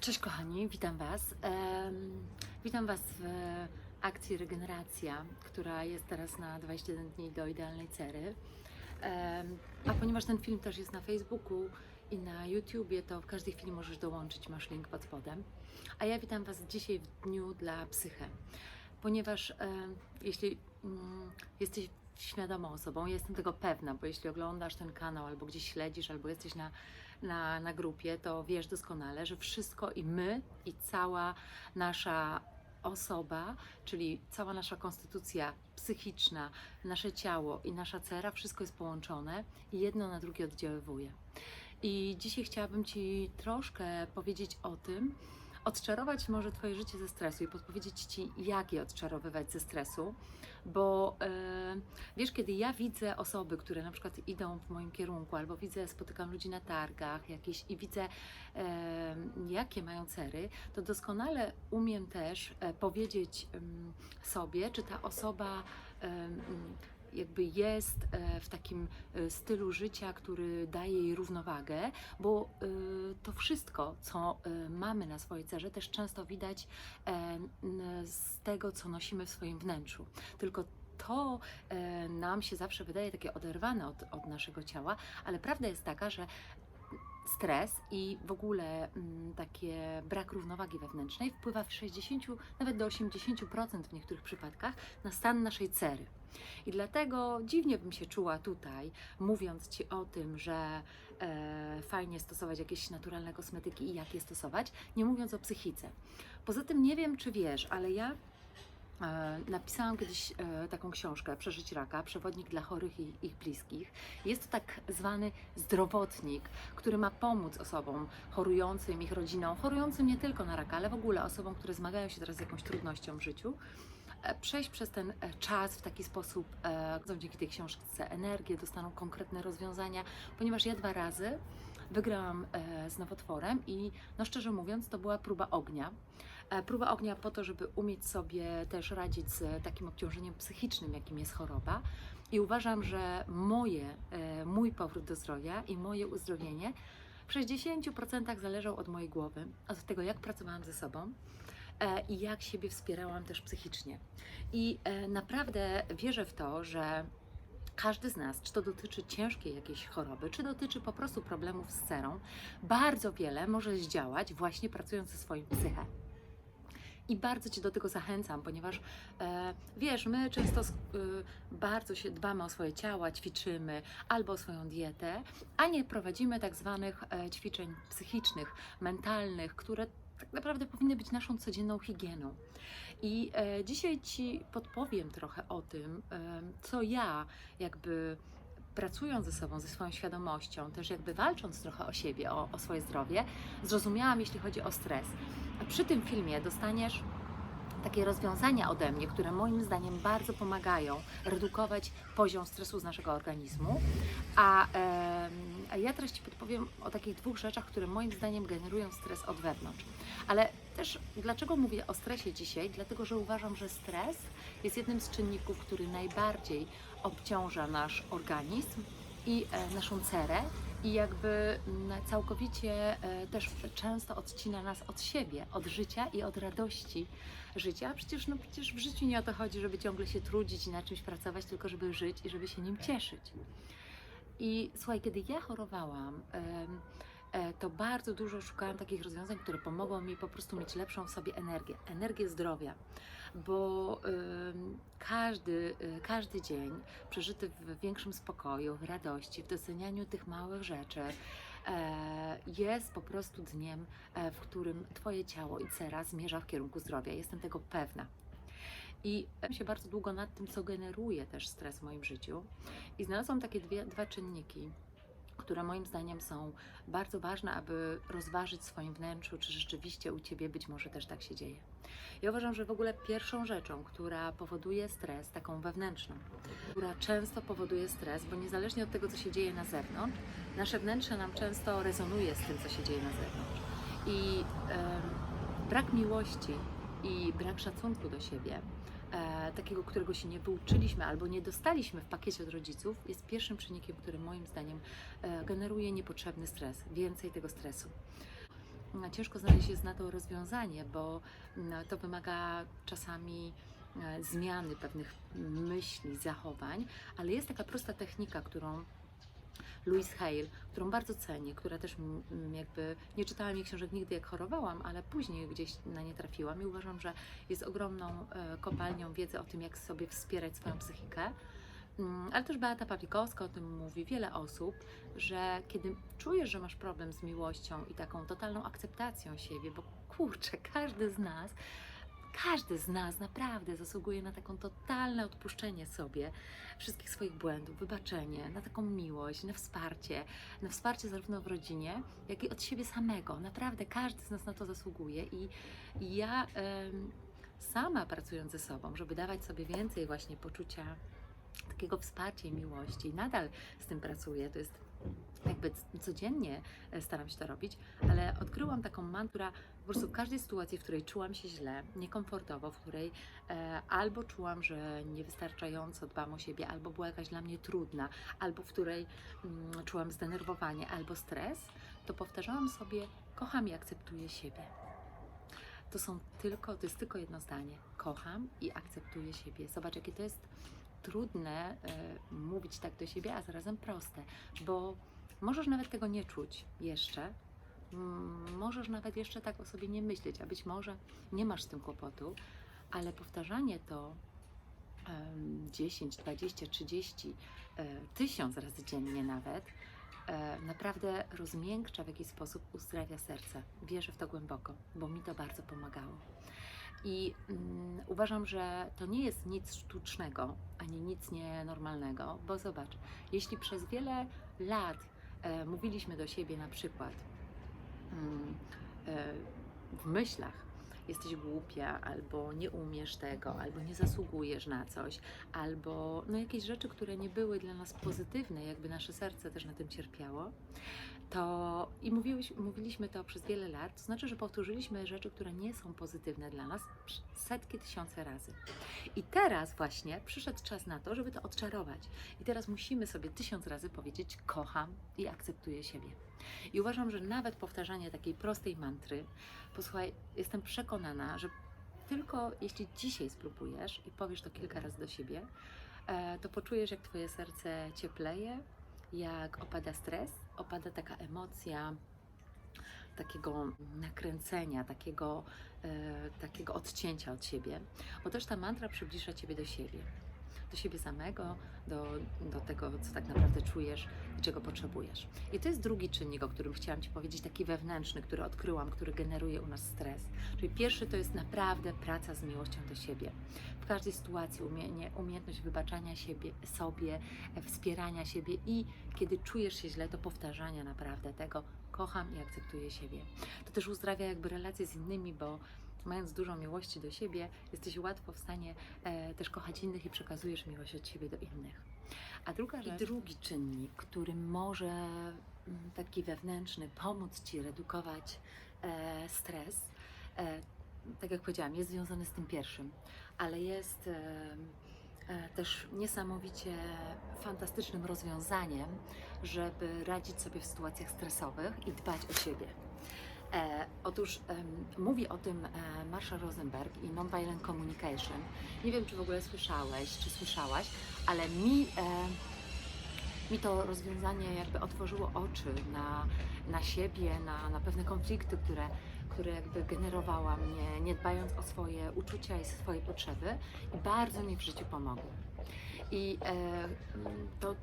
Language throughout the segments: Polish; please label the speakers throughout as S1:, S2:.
S1: Cześć kochani, witam Was. Witam Was w akcji Regeneracja, która jest teraz na 21 dni do idealnej cery. A ponieważ ten film też jest na Facebooku i na YouTubie, to w każdej chwili możesz dołączyć, masz link pod spodem. A ja witam Was dzisiaj w dniu dla psyche, ponieważ jeśli mm, jesteś świadomą osobą, jestem tego pewna, bo jeśli oglądasz ten kanał albo gdzieś śledzisz, albo jesteś na na, na grupie, to wiesz doskonale, że wszystko i my, i cała nasza osoba, czyli cała nasza konstytucja psychiczna, nasze ciało i nasza cera, wszystko jest połączone i jedno na drugie oddziaływuje. I dzisiaj chciałabym Ci troszkę powiedzieć o tym, odczarować może Twoje życie ze stresu i podpowiedzieć Ci, jak je odczarowywać ze stresu, bo e, wiesz, kiedy ja widzę osoby, które na przykład idą w moim kierunku, albo widzę, spotykam ludzi na targach jakieś i widzę, jakie mają cery, to doskonale umiem też e, powiedzieć sobie, czy ta osoba jakby jest e, w takim e, stylu życia, który daje jej równowagę, bo e, to wszystko, co mamy na swojej cerze, też często widać z tego, co nosimy w swoim wnętrzu. Tylko to nam się zawsze wydaje takie oderwane od, od naszego ciała, ale prawda jest taka, że stres i w ogóle mm, takie brak równowagi wewnętrznej wpływa w 60, nawet do 80% w niektórych przypadkach na stan naszej cery. I dlatego dziwnie bym się czuła tutaj, mówiąc Ci o tym, że e, fajnie stosować jakieś naturalne kosmetyki i jak je stosować, nie mówiąc o psychice. Poza tym nie wiem, czy wiesz, ale ja Napisałam kiedyś e, taką książkę Przeżyć raka, przewodnik dla chorych i ich bliskich. Jest to tak zwany zdrowotnik, który ma pomóc osobom chorującym, ich rodzinom, chorującym nie tylko na raka, ale w ogóle osobom, które zmagają się teraz z jakąś trudnością w życiu, e, przejść przez ten e, czas w taki sposób, e, dzięki tej książce energię, dostaną konkretne rozwiązania, ponieważ ja dwa razy wygrałam e, z nowotworem i no szczerze mówiąc to była próba ognia. E, Próba ognia po to, żeby umieć sobie też radzić z takim obciążeniem psychicznym, jakim jest choroba. I uważam, że moje, e, mój powrót do zdrowia i moje uzdrowienie w 60% zależą od mojej głowy, od tego, jak pracowałam ze sobą e, i jak siebie wspierałam też psychicznie. I naprawdę wierzę w to, że każdy z nas, czy to dotyczy ciężkiej jakiejś choroby, czy dotyczy po prostu problemów z cerą, bardzo wiele może zdziałać właśnie pracując ze swoim psyche. I bardzo Cię do tego zachęcam, ponieważ e, wiesz, my często y, bardzo się dbamy o swoje ciała, ćwiczymy albo o swoją dietę, a nie prowadzimy tak zwanych e, ćwiczeń psychicznych, mentalnych, które tak naprawdę powinny być naszą codzienną higieną. I e, dzisiaj Ci podpowiem trochę o tym, e, co ja jakby pracując ze sobą, ze swoją świadomością, też jakby walcząc trochę o siebie, o, o swoje zdrowie, zrozumiałam, jeśli chodzi o stres. A przy tym filmie dostaniesz takie rozwiązania ode mnie, które moim zdaniem bardzo pomagają redukować poziom stresu z naszego organizmu. A, a ja teraz Ci podpowiem o takich dwóch rzeczach, które moim zdaniem generują stres od wewnątrz. Ale też dlaczego mówię o stresie dzisiaj? Dlatego, że uważam, że stres jest jednym z czynników, który najbardziej obciąża nasz organizm i e, naszą cerę i jakby całkowicie e, też często odcina nas od siebie, od życia i od radości życia. Przecież, no, przecież w życiu nie o to chodzi, żeby ciągle się trudzić i na czymś pracować, tylko żeby żyć i żeby się nim cieszyć. I słuchaj, kiedy ja chorowałam, e, to bardzo dużo szukałam takich rozwiązań, które pomogą mi po prostu mieć lepszą w sobie energię, energię zdrowia, bo każdy, e, każdy dzień przeżyty w większym spokoju, w radości, w docenianiu tych małych rzeczy e, jest po prostu dniem, e, w którym Twoje ciało i cera zmierza w kierunku zdrowia. Jestem tego pewna. I się bardzo długo nad tym, co generuje też stres w moim życiu. I znalazłam takie dwie, dwa czynniki, które moim zdaniem są bardzo ważne, aby rozważyć w swoim wnętrzu, czy rzeczywiście u Ciebie być może też tak się dzieje. Ja uważam, że w ogóle pierwszą rzeczą, która powoduje stres, taką wewnętrzną, która często powoduje stres, bo niezależnie od tego, co się dzieje na zewnątrz, nasze wnętrze nam często rezonuje z tym, co się dzieje na zewnątrz. I em, brak miłości i brak szacunku do siebie, e, takiego, którego się nie wyuczyliśmy albo nie dostaliśmy w pakiecie od rodziców, jest pierwszym czynnikiem, który moim zdaniem e, generuje niepotrzebny stres, więcej tego stresu. mm, ciężko znaleźć jest na to rozwiązanie, bo mm, to wymaga czasami e, zmiany pewnych myśli, zachowań, ale jest taka prosta technika, którą Louise Hale, którą bardzo cenię, która też mm, mm, jakby nie czytałam jej książek nigdy jak chorowałam, ale później gdzieś na nie trafiłam i uważam, że jest ogromną e, kopalnią wiedzy o tym, jak sobie wspierać swoją psychikę. Mm, Ale też Beata Pawlikowska o tym mówi, wiele osób, że kiedy czujesz, że masz problem z miłością i taką totalną akceptacją siebie, bo kurczę, każdy z nas, każdy z nas naprawdę zasługuje na taką totalne odpuszczenie sobie wszystkich swoich błędów, wybaczenie, na taką miłość, na wsparcie, na wsparcie zarówno w rodzinie, jak i od siebie samego. Naprawdę każdy z nas na to zasługuje i, i ja sama pracując ze sobą, żeby dawać sobie więcej właśnie poczucia takiego wsparcia i miłości. Nadal z tym pracuję. To jest jakby codziennie e, staram się to robić, ale odkryłam taką mantrę, po prostu w każdej sytuacji, w której czułam się źle, niekomfortowo, w której e, albo czułam, że niewystarczająco dbam o siebie, albo była jakaś dla mnie trudna, albo w której mm, czułam zdenerwowanie albo stres, to powtarzałam sobie: kocham i akceptuję siebie. To są tylko, to jest tylko jedno zdanie. Kocham i akceptuję siebie. Zobacz, jakie to jest trudne e, mówić tak do siebie, a zarazem proste, bo możesz nawet tego nie czuć jeszcze. Mm, Możesz nawet jeszcze tak o sobie nie myśleć, a być może nie masz z tym kłopotu, ale powtarzanie to em, 10, 20, 30, e, tysiąc razy dziennie nawet e, naprawdę rozmiękcza w jakiś sposób, uzdrawia serce. Wierzę w to głęboko, bo mi to bardzo pomagało. I mm, uważam, że to nie jest nic sztucznego ani nic nienormalnego, bo zobacz, jeśli przez wiele lat e, mówiliśmy do siebie na przykład mm, e, w myślach, jesteś głupia, albo nie umiesz tego, albo nie zasługujesz na coś, albo no jakieś rzeczy, które nie były dla nas pozytywne, jakby nasze serce też na tym cierpiało, to i mówiliśmy to przez wiele lat, to znaczy, że powtórzyliśmy rzeczy, które nie są pozytywne dla nas setki, tysiące razy. I teraz właśnie przyszedł czas na to, żeby to odczarować. I teraz musimy sobie tysiąc razy powiedzieć: Kocham i akceptuję siebie. I uważam, że nawet powtarzanie takiej prostej mantry, posłuchaj, jestem przekonana, że tylko jeśli dzisiaj spróbujesz i powiesz to kilka razy do siebie, e, to poczujesz, jak Twoje serce ciepleje, jak opada stres, opada taka emocja takiego nakręcenia, takiego, e, takiego odcięcia od siebie, bo też ta mantra przybliża Ciebie do siebie, do siebie samego, do, do tego, co tak naprawdę czujesz i czego potrzebujesz. I to jest drugi czynnik, o którym chciałam Ci powiedzieć, taki wewnętrzny, który odkryłam, który generuje u nas stres. Czyli pierwszy to jest naprawdę praca z miłością do siebie. W każdej sytuacji umienie, umiejętność wybaczania siebie, sobie, e, wspierania siebie i kiedy czujesz się źle, to powtarzania naprawdę tego, kocham i akceptuję siebie. To też uzdrawia jakby relacje z innymi, bo mając dużo miłości do siebie, jesteś łatwo w stanie e, też kochać innych i przekazujesz miłość od siebie do innych. A druga rzecz, i drugi czynnik, który może mm, taki wewnętrzny pomóc Ci redukować e, stres, e, tak jak powiedziałam, jest związany z tym pierwszym, ale jest e, e, też niesamowicie fantastycznym rozwiązaniem, żeby radzić sobie w sytuacjach stresowych i dbać o siebie. E, otóż em, mówi o tym e, Rosenberg i Nonviolent Communication. Nie wiem, czy w ogóle słyszałeś, czy słyszałaś, ale mi, e, mi to rozwiązanie jakby otworzyło oczy na, na siebie, na, na pewne konflikty, które, które jakby generowałam, nie, nie dbając o swoje uczucia i swoje potrzeby i bardzo mi w życiu pomogły. I e, to,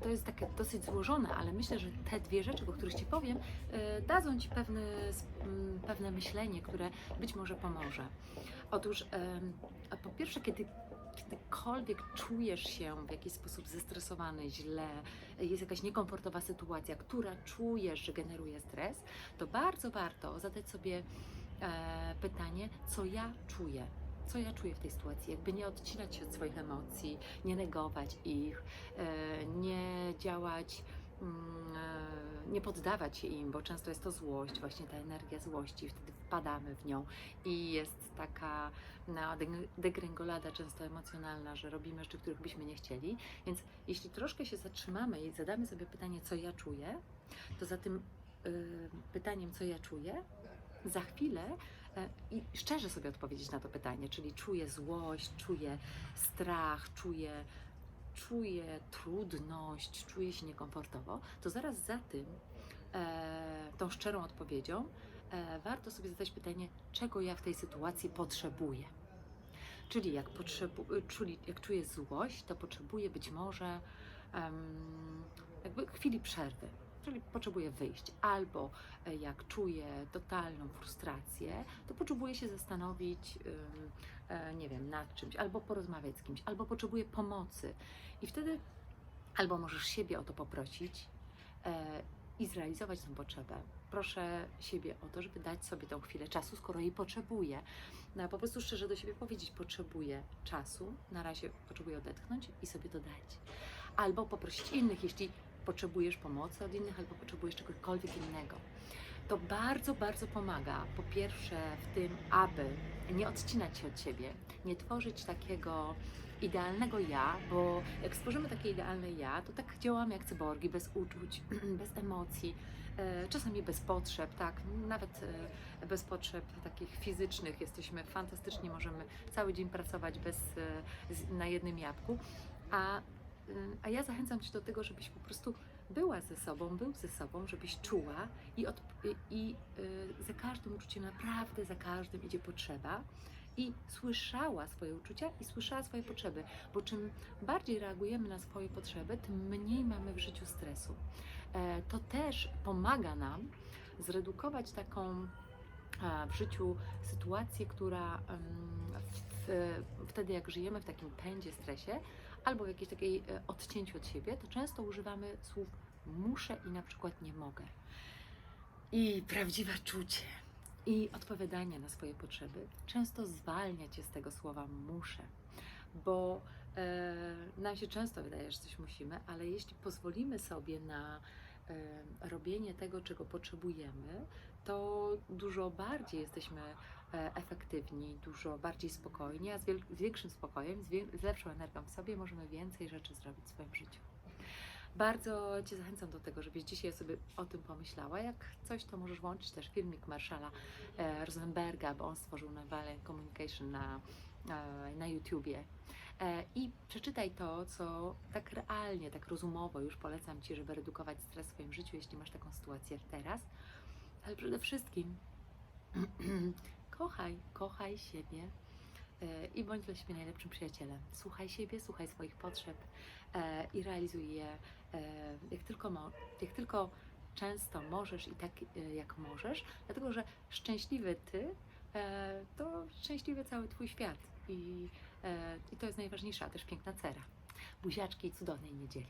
S1: to jest takie dosyć złożone, ale myślę, że te dwie rzeczy, o których Ci powiem, e, dadzą Ci pewne, s- m, pewne myślenie, które być może pomoże. Otóż po pierwsze, kiedy kiedykolwiek czujesz się w jakiś sposób zestresowany, źle, jest jakaś niekomfortowa sytuacja, która czujesz, że generuje stres, to bardzo warto zadać sobie e, pytanie, co ja czuję. Co ja czuję w tej sytuacji? Jakby nie odcinać się od swoich emocji, nie negować ich, e, nie działać, mm, e, nie poddawać się im, bo często jest to złość, właśnie ta energia złości, wtedy wpadamy w nią i jest taka no, często emocjonalna, że robimy rzeczy, których byśmy nie chcieli. Więc jeśli troszkę się zatrzymamy i zadamy sobie pytanie, co ja czuję, to za tym y, pytaniem, co ja czuję, za chwilę i szczerze sobie odpowiedzieć na to pytanie, czyli czuję złość, czuję strach, czuję, czuję trudność, czuję się niekomfortowo, to zaraz za tym, e, tą szczerą odpowiedzią, e, warto sobie zadać pytanie, czego ja w tej sytuacji potrzebuję. Czyli jak, potrzebu- czuli, jak czuję złość, to potrzebuję być może em, jakby chwili przerwy, czyli potrzebuję wyjść. Albo e, jak czuję totalną frustrację, to potrzebuję się zastanowić, e, nie wiem, nad czymś, albo porozmawiać z kimś, albo potrzebuję pomocy. I wtedy albo możesz siebie o to poprosić e, i zrealizować tę potrzebę. Proszę siebie o to, żeby dać sobie tą chwilę czasu, skoro jej potrzebuję. No, po prostu szczerze do siebie powiedzieć, potrzebuję czasu, na razie potrzebuję odetchnąć i sobie to dać. Albo poprosić innych, jeśli potrzebujesz pomocy od innych, albo potrzebujesz czegokolwiek innego. To bardzo, bardzo pomaga. Po pierwsze, w tym, aby nie odcinać się od siebie, nie tworzyć takiego idealnego ja, bo jak stworzymy takie idealne ja, to tak działamy jak cyborgi, bez uczuć, bez emocji, e, czasami bez potrzeb, tak, nawet e, bez potrzeb takich fizycznych. Jesteśmy fantastyczni, możemy cały dzień pracować bez, e, na jednym jabłku, a, a ja zachęcam Cię do tego, żebyś po prostu była ze sobą, był ze sobą, żebyś czuła i, od, i, y, za każdym uczuciem, naprawdę za każdym idzie potrzeba i słyszała swoje uczucia i słyszała swoje potrzeby, bo czym bardziej reagujemy na swoje potrzeby, tym mniej mamy w życiu stresu. E, To też pomaga nam zredukować taką a, w życiu sytuację, która em, w, wtedy jak żyjemy w takim pędzie, stresie albo w jakiejś takiej e, odcięciu od siebie, to często używamy słów muszę i na przykład nie mogę. I prawdziwe czucie i odpowiadanie na swoje potrzeby często zwalnia cię z tego słowa muszę, bo e, nam się często wydaje, że coś musimy, ale jeśli pozwolimy sobie na e, robienie tego, czego potrzebujemy, to dużo bardziej jesteśmy efektywni, dużo bardziej spokojni, a z, z większym spokojem, z, z lepszą energią w sobie możemy więcej rzeczy zrobić w swoim życiu. Bardzo Cię zachęcam do tego, żebyś dzisiaj sobie o tym pomyślała. Jak coś, to możesz włączyć też filmik Marszala e, Rosenberga, bo on stworzył Nonviolent Communication na, e, na YouTubie. E, I przeczytaj to, co tak realnie, tak rozumowo już polecam Ci, żeby redukować stres w swoim życiu, jeśli masz taką sytuację teraz. Ale przede wszystkim kochaj, kochaj siebie e, i bądź dla siebie najlepszym przyjacielem. Słuchaj siebie, słuchaj swoich potrzeb e, i realizuj je e, jak tylko, jak tylko często możesz i tak jak możesz, dlatego że szczęśliwy Ty to szczęśliwy cały Twój świat i, i to jest najważniejsza, a też piękna cera. Buziaczki i cudownej niedzieli.